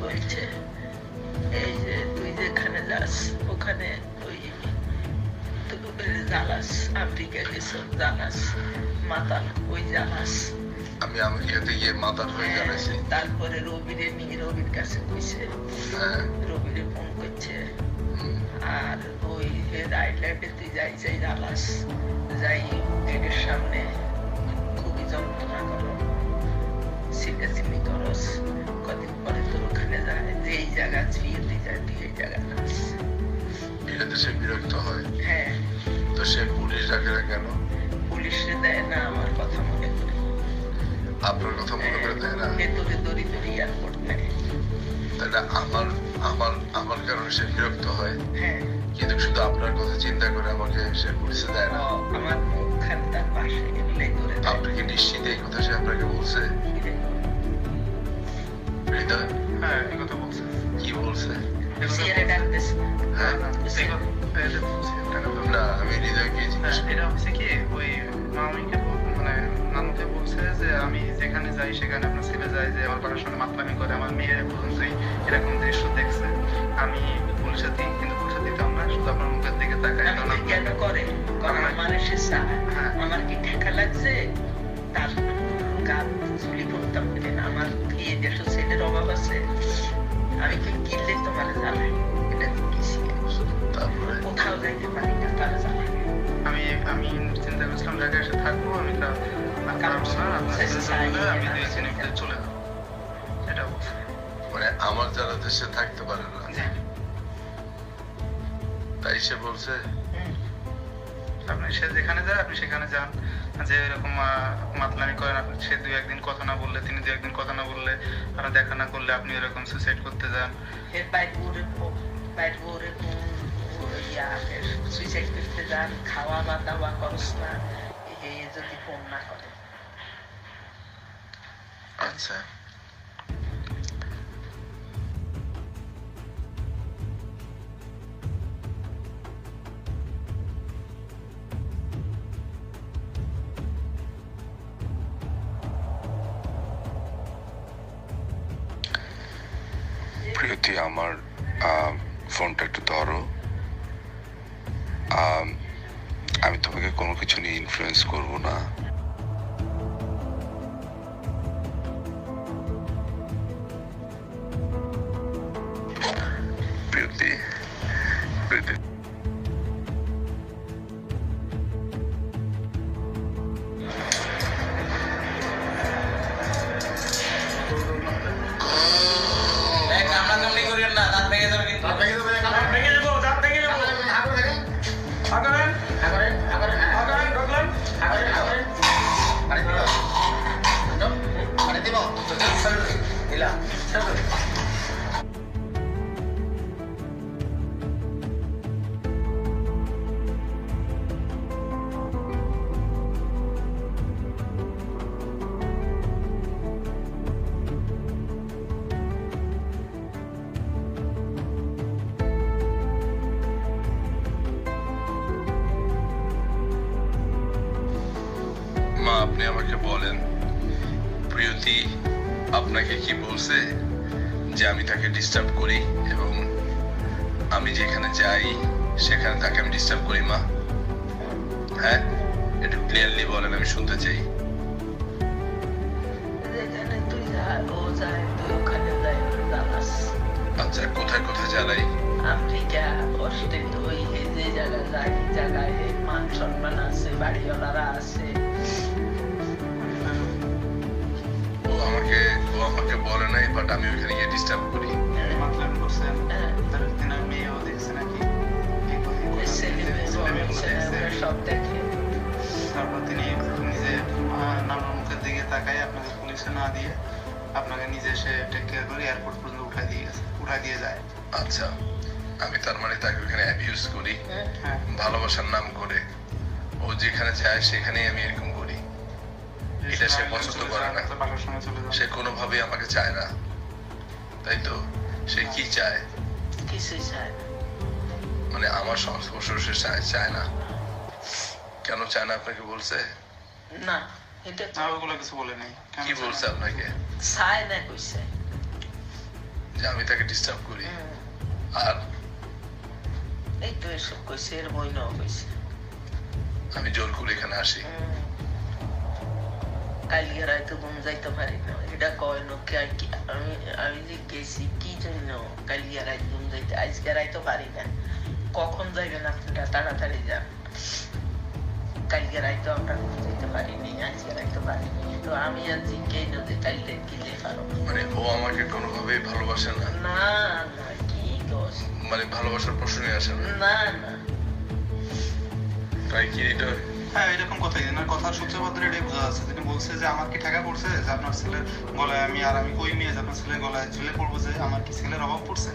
বলছে এই যে তুই যেখানে যাস ওখানে ওই তুই জানাস আফ্রিকা গেছো জানাস মাতাল ওই জানাস আমি আমেরিকাতে গিয়ে মাতার হয়ে জানাইছি তারপরে রবিরে নিয়ে রবির কাছে কইছে হ্যাঁ। রবিরে ফোন করছে। আর ওই আইল্যান্ডে তুই যাই যাই জানাস যাই গেটের সামনে খুবই যন্ত্রণা করো। চিল্লাচিল্লি করস কদিন পরে তোর ওখানে যায় যে এই জায়গা বিয়েতে যায় তুই এই জায়গা এটাতে সে বিরক্ত হয় হ্যাঁ তো সে পুলিশ ডাকে না কেন পুলিশে দেয় না আমার কথা মনে করে আপনার কথা মনে করে দেয় না ভেতরে দড়ি দড়ি এয়ারপোর্ট নেয় তাহলে আমার আমার আমার কারণে সে বিরক্ত হয় হ্যাঁ কিন্তু শুধু আপনার কথা চিন্তা করে আমাকে সে পুলিশে দেয় না আমার মুখখান তার পাশে এগুলোই করে আপনি কি নিশ্চিত এই কথা সে আপনাকে বলছে হৃদয় হ্যাঁ এই কথা বলছে। কি বলছে? সিয়ারে ডাকতেছে হ্যাঁ এই কথা- এই যে বলছে, টাকা তো- না আমি হৃদয়কে হ্যাঁ, এটা হচ্ছে কি ওই মামিকে মানে নানুকে বলছে যে আমি যেখানে যাই সেখানে আপনার ছেলে যায় যে আমার সঙ্গে মাতলামি করে আমার মেয়ে পর্যন্তই এরকম দৃশ্য দেখছে। আমি পুলিশে দিই কিন্তু পুলিশে দিতাম না শুধু আপনার মুখের দিকে তাকাই কেন করে কারণ আমার। আমার কি ঠেকা লাগছে? গান ঝুলি পড়তাম বলে আমার এই দেশ ছেলের অভাব আছে আমি কি কিনলে তোমার জানাই এটা কি তারপরে কোথাও যাইতে পারি না তারা জানাই আমি আমি চিন্তা করছিলাম ঢাকায় এসে থাকব আমি তা মানে আমার যারা দেশে থাকতে পারে না তাই সে বলছে আপনি সে যেখানে যায় আপনি সেখানে যান যে এরকম মাতলামি করেন আপনি সে দু একদিন কথা না বললে তিনি দু একদিন কথা না বললে আর দেখা না করলে আপনি এরকম সুইসাইড করতে যান। এর বাইরে বাইরে ওরে ইয়া সুইসাইড করতে যান খাওয়া বা দাওয়া করস না যদি ফোন না করে। আচ্ছা। আমার ফোনটা একটু ধরো। আমি তোমাকে কোনো কিছু নিয়ে ইনফ্লুয়েন্স করব না। আপনি আমাকে বলেন প্রিয়তি আপনাকে কি বলছে যে আমি তাকে ডিস্টার্ব করি এবং আমি যেখানে যাই সেখানে তাকে আমি ডিস্টার্ব করি মা? হ্যাঁ? একটু ক্লিয়ারলি বলেন আমি শুনতে চাই। আচ্ছা কোথায় কোথায় জ্বালাই? আফ্রিকা অস্ট্রেলিয়া ওই যে জায়গায় জায়গায় মান সম্মান আছে বাড়িওয়ালারা আছে। আমাকে ও আমাকে বলে নাই বাট আমি ওখানে গিয়ে ডিস্টার্ব করি। তারপর তিনি নিজে নানার মুখের দিকে তাকায় আপনাকে পুলিশে না দিয়ে আপনাকে নিজে সে টেক কেয়ার করে এয়ারপোর্ট পর্যন্ত উঠাই দিয়ে উঠাই দিয়ে যায় আচ্ছা আমি তার মানে তাকে ওখানে অ্যাবিউজ করি হ্যাঁ, ভালোবাসার নাম করে। ও যেখানে যায় সেখানেই আমি এরকম এটা সে পছন্দ করে না। সে কোনোভাবেই আমাকে চায় না। তাই তো? সে কি চায়? কিছুই চায় মানে আমার সংস্পর্শ সে চায় চায় না। কেন চায় না আপনাকে বলছে? না এটা না ওগুলো কিছু বলে নাই। কি বলছে আপনাকে? চায় না কইছে। যে আমি তাকে ডিস্টার্ব করি। আর এই তো এসব কইছে এর বইনও কইছে। আমি জোর করে এখানে আসি। কালকে রাইতে ঘুম যাইতে পারি না এটা কয় না কে- কি- আমি আমি যে গেছি কি জন্য কালকে রাত ঘুম যাইতে আজকে রাইতে পারি না কখন যাইবেন আপনারা তাড়াতাড়ি যান কালকে রাইতে আমরা ঘুম যাইতে পারিনি আজকে রাইতে পারিনি তো আমি আর জিজ্ঞেই না যে কালকে গেলে পারো মানে ও আমাকে কোনোভাবেই ভালোবাসে না না না কি দোষ মানে ভালোবাসার প্রশ্নই আসে না না না তাই কি এটা হ্যাঁ এরকম কথাই। এনার কথার সূত্রপাত এটাই বোঝা যাচ্ছে তিনি বলছে যে, আমার কি ঠেকা পড়ছে? যে, আপনার ছেলের গলায় আমি আর আমি কই মেয়ে যে, আপনার ছেলের গলায় ঝুলে পড়ব যে, আমার কি ছেলের অভাব পড়ছে?